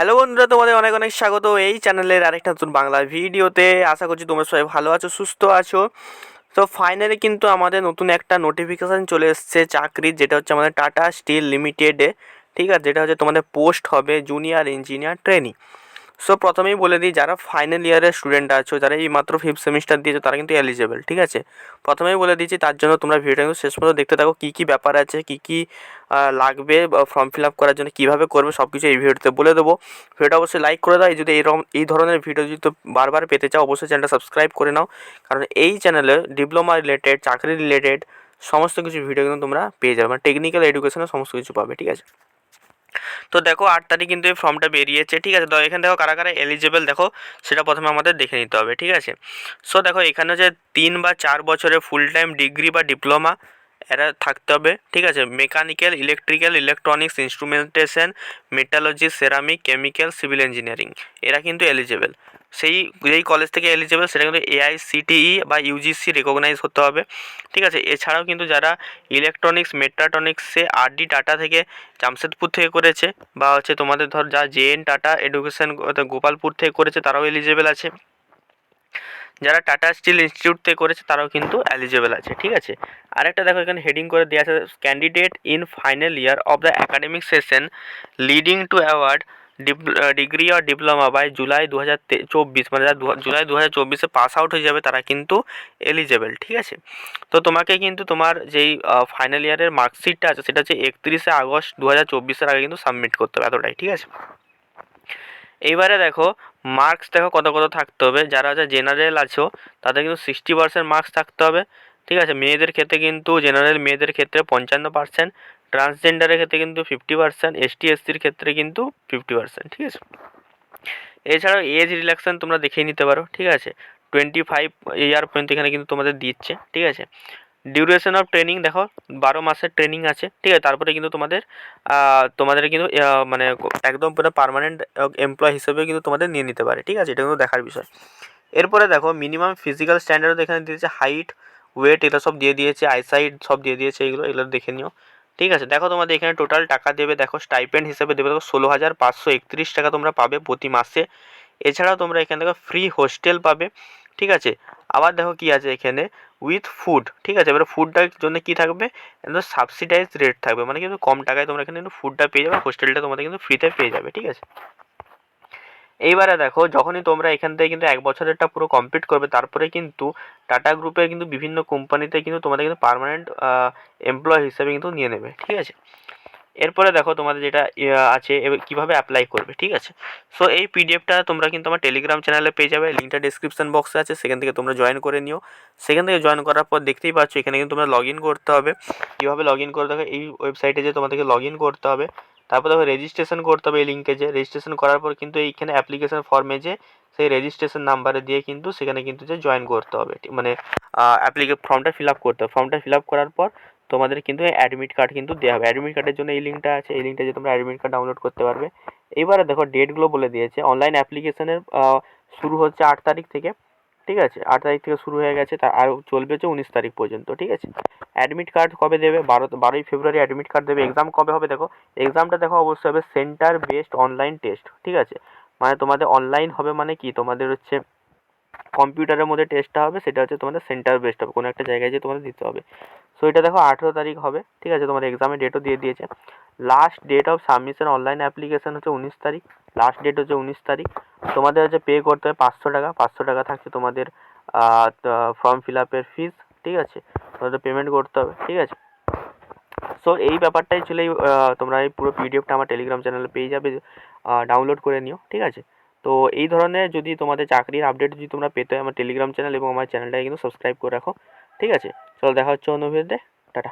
Hello বন্ধুরা, তোমাদের অনেক অনেক স্বাগত এই চ্যানেলের আরেকটা নতুন বাংলা ভিডিওতে। আশা করছি তোমরা সবাই ভালো আছো, সুস্থ আছো। তো ফাইনালি কিন্তু আমাদের নতুন একটা নোটিফিকেশান চলে এসছে চাকরির, যেটা হচ্ছে আমাদের টাটা স্টিল লিমিটেডে ঠিক আছে, যেটা হচ্ছে তোমাদের পোস্ট হবে জুনিয়র ইঞ্জিনিয়ার ট্রেনিং সো প্রথমেই বলে দিই, যারা ফাইনাল ইয়ারের স্টুডেন্ট আছো, যারা এই মাত্র ফিফথ সেমিস্টার দিয়েছ, তারা কিন্তু এলিজেবল ঠিক আছে? প্রথমেই বলে দিচ্ছি, তার জন্য তোমরা ভিডিওটা কিন্তু শেষ পর্যন্ত দেখতে থাকো, কী কী ব্যাপার আছে, কী কী লাগবে ফর্ম ফিল আপ করার জন্য, কীভাবে করবে সব কিছু এই ভিডিওতে বলে দেবো। ভিডিওটা অবশ্যই লাইক করে দাও যদি এইরকম এই ধরনের ভিডিও যদি বারবার পেতে চাও, অবশ্যই চ্যানেলটা সাবস্ক্রাইব করে নাও। কারণ এই চ্যানেলে ডিপ্লোমা রিলেটেড চাকরি রিলেটেড সমস্ত কিছু ভিডিও কিন্তু তোমরা পেয়ে যাবে মানে টেকনিক্যাল এডুকেশনের সমস্ত কিছু পাবে, ঠিক আছে? তো দেখো আট তারিখ কিন্তু এই ফর্মটা বেরিয়েছে, ঠিক আছে? তো এখানে দেখো কারা কারা এলিজেবল দেখো সেটা প্রথমে আমাদের দেখে নিতে হবে, ঠিক আছে? সো দেখো এখানে যে তিন বা চার বছরের ফুল টাইম ডিগ্রি বা ডিপ্লোমা এরা থাকতে হবে, ঠিক আছে? Mechanical electrical electronics instrumentation metallurgy ceramic chemical civil engineering এরা কিন্তু এলিজেবল সেই, যেই কলেজ থেকে এলিজেবল সেটা কিন্তু এআইসিটিই E বা ইউজিসি রেকগনাইজ হতে হবে। ঠিক আছে? এছাড়াও কিন্তু যারা ইলেকট্রনিক্স মেট্রাটনিক্সে আরডি টাটা থেকে জামশেদপুর থেকে করেছে, বা হচ্ছে তোমাদের ধর যা জেএন টাটা এডুকেশন গোপালপুর থেকে করেছে, তারাও এলিজেবল আছে। যারা টাটা স্টিল ইনস্টিটিউট থেকে করেছে, তারাও কিন্তু এলিজেবল আছে। ঠিক আছে? আরেকটা দেখো, এখানে হেডিং করে দেওয়া আছে candidate in final year of the academic session leading to award degree or diploma by July দু হাজার চব্বিশ মানে যারা জুলাই দু হাজার চব্বিশে পাস আউট হয়ে যাবে, তারা কিন্তু এলিজেবল ঠিক আছে? তো তোমাকে কিন্তু তোমার যেই ফাইনাল ইয়ারের মার্কশিটটা আছে, সেটা হচ্ছে একত্রিশে আগস্ট দু হাজার চব্বিশের আগে কিন্তু সাবমিট করতে হবে এতটাই, ঠিক আছে? এইবারে দেখো মার্কস দেখো কত কত থাকতে হবে, যারা হচ্ছে জেনারেল আছো, তাদের কিন্তু সিক্সটি পার্সেন্ট মার্কস থাকতে হবে, ঠিক আছে? মেয়েদের ক্ষেত্রে কিন্তু জেনারেল মেয়েদের ক্ষেত্রে পঞ্চান্ন পার্সেন্ট ট্রান্সজেন্ডারের ক্ষেত্রে কিন্তু ফিফটি পার্সেন্ট এসটি এসসির ক্ষেত্রে কিন্তু ফিফটি পার্সেন্ট ঠিক আছে? এছাড়াও এজ রিল্যাক্সেশন তোমরা দেখেই নিতে পারো, ঠিক আছে? টোয়েন্টি ফাইভ ইয়ার পর্যন্ত এখানে কিন্তু তোমাদের দিচ্ছে, ঠিক আছে? ডিউরেশন অফ ট্রেনিং দেখো, বারো মাসের ট্রেনিং আছে, ঠিক আছে? তারপরে কিন্তু তোমাদের তোমাদের কিন্তু মানে একদম পুরো পার্মানেন্ট এমপ্লয় হিসেবে কিন্তু তোমাদের নিয়ে নিতে পারে, ঠিক আছে? এটা কিন্তু দেখার বিষয়। এরপরে দেখো মিনিমাম ফিজিক্যাল স্ট্যান্ডার্ড এখানে দিয়েছে হাইট ওয়েট এগুলো সব দিয়ে দিয়েছে আইসাইট সব দিয়ে দিয়েছে, এগুলো এগুলো দেখে নিও। ঠিক আছে? দেখো তোমাদের এখানে টোটাল টাকা দেবে, দেখো স্টাইপেন্ড হিসেবে দেবে, দেখো ষোলো হাজার পাঁচশো একত্রিশ টাকা তোমরা পাবে প্রতি মাসে। এছাড়াও তোমরা এখানে দেখো ফ্রি হোস্টেল পাবে, ঠিক আছে? আবার দেখো কি আছে এখানে? উইথ ফুড ঠিক আছে? এবার ফুডটার জন্য কি থাকবে? একদম সাবসিডাইজ রেট থাকবে মানে কিন্তু কম টাকায় তোমরা এখানে কিন্তু ফুডটা পেয়ে যাবে হোস্টেলটা তোমাদের কিন্তু ফ্রিতে পেয়ে যাবে, ঠিক আছে? এইবারে দেখো, যখনই তোমরা এখান থেকে কিন্তু এক বছরেরটা পুরো কমপ্লিট করবে, তারপরে কিন্তু টাটা গ্রুপের কিন্তু বিভিন্ন কোম্পানিতে কিন্তু তোমাদের কিন্তু পার্মানেন্ট এমপ্লয় হিসেবে কিন্তু নিয়ে নেবে, ঠিক আছে? এরপরে দেখো তোমাদের যেটা আছে কীভাবে অ্যাপ্লাই করবে, ঠিক আছে? সো এই পিডিএফটা তোমরা কিন্তু আমার টেলিগ্রাম চ্যানেলে পেয়ে যাবে লিঙ্কটা ডিসক্রিপশন বক্সে আছে, সেখান থেকে তোমরা জয়েন করে নিও। সেখান থেকে জয়েন করার পর দেখতেই পাচ্ছ, এখানে কিন্তু তোমরা লগ করতে হবে। কীভাবে লগ করতে হবে, এই ওয়েবসাইটে যে তোমাদেরকে লগ করতে হবে তারপর দেখো রেজিস্ট্রেশন করতে হবে এই লিঙ্কে যে। রেজিস্ট্রেশন করার পর কিন্তু এইখানে অ্যাপ্লিকেশন ফর্মে যে সেই রেজিস্ট্রেশন নাম্বারে দিয়ে কিন্তু সেখানে কিন্তু যে জয়েন করতে হবে। মানে অ্যাপ্লিকে ফর্মটা ফিল আপ করতে হবে। ফর্মটা ফিল আপ করার পর তোমাদের কিন্তু অ্যাডমিট কার্ড কিন্তু দেওয়া হবে। অ্যাডমিট কার্ডের জন্য এই লিঙ্কটা আছে। এই লিঙ্কটা যে তোমরা অ্যাডমিট কার্ড ডাউনলোড করতে পারবে। এবারে দেখো ডেটগুলো বলে দিয়েছে। অনলাইন অ্যাপ্লিকেশনের শুরু হচ্ছে আট তারিখ থেকে। ঠিক আছে? আট তারিখ থেকে শুরু হয়ে গেছে, তা আর চলবে হচ্ছে উনিশ তারিখ পর্যন্ত, ঠিক আছে? অ্যাডমিট কার্ড কবে দেবে? বারো, বারোই ফেব্রুয়ারি অ্যাডমিট কার্ড দেবে। এক্সাম কবে হবে দেখো? এক্সামটা দেখো অবশ্যই হবে সেন্টার বেসড অনলাইন টেস্ট ঠিক আছে? মানে তোমাদের অনলাইন হবে মানে কি? তোমাদের হচ্ছে কম্পিউটারের মধ্যে টেস্টটা হবে, সেটা হচ্ছে তোমাদের সেন্টার বেসড হবে, কোনো একটা জায়গায় যেয়ে তোমাদের দিতে হবে। সো এটা দেখো আঠেরো তারিখ হবে, ঠিক আছে? তোমাদের এক্সামের ডেটও দিয়ে দিয়েছে। Last date of submission online application হচ্ছে উনিশ তারিখ। লাস্ট ডেট হচ্ছে উনিশ তারিখ। তোমাদের হচ্ছে পে করতে হবে পাঁচশো টাকা। পাঁচশো টাকা থাকছে তোমাদের ফর্ম ফিল আপের ফিস ঠিক আছে? তোমাদের পেমেন্ট করতে হবে, ঠিক আছে? সো এই ব্যাপারটাই ছিল তোমরা এই পুরো পিডিএফটা আমার টেলিগ্রাম চ্যানেলে পেয়ে যাবে ডাউনলোড করে নিও, ঠিক আছে? তো এই ধরনের যদি তোমাদের চাকরির আপডেট যদি তোমরা পেতে আমার টেলিগ্রাম চ্যানেল এবং আমার চ্যানেলটাকে কিন্তু সাবস্ক্রাইব করে রাখো, ঠিক আছে? চলো, দেখা হচ্ছে অন্য ভিডিওতে টাটা।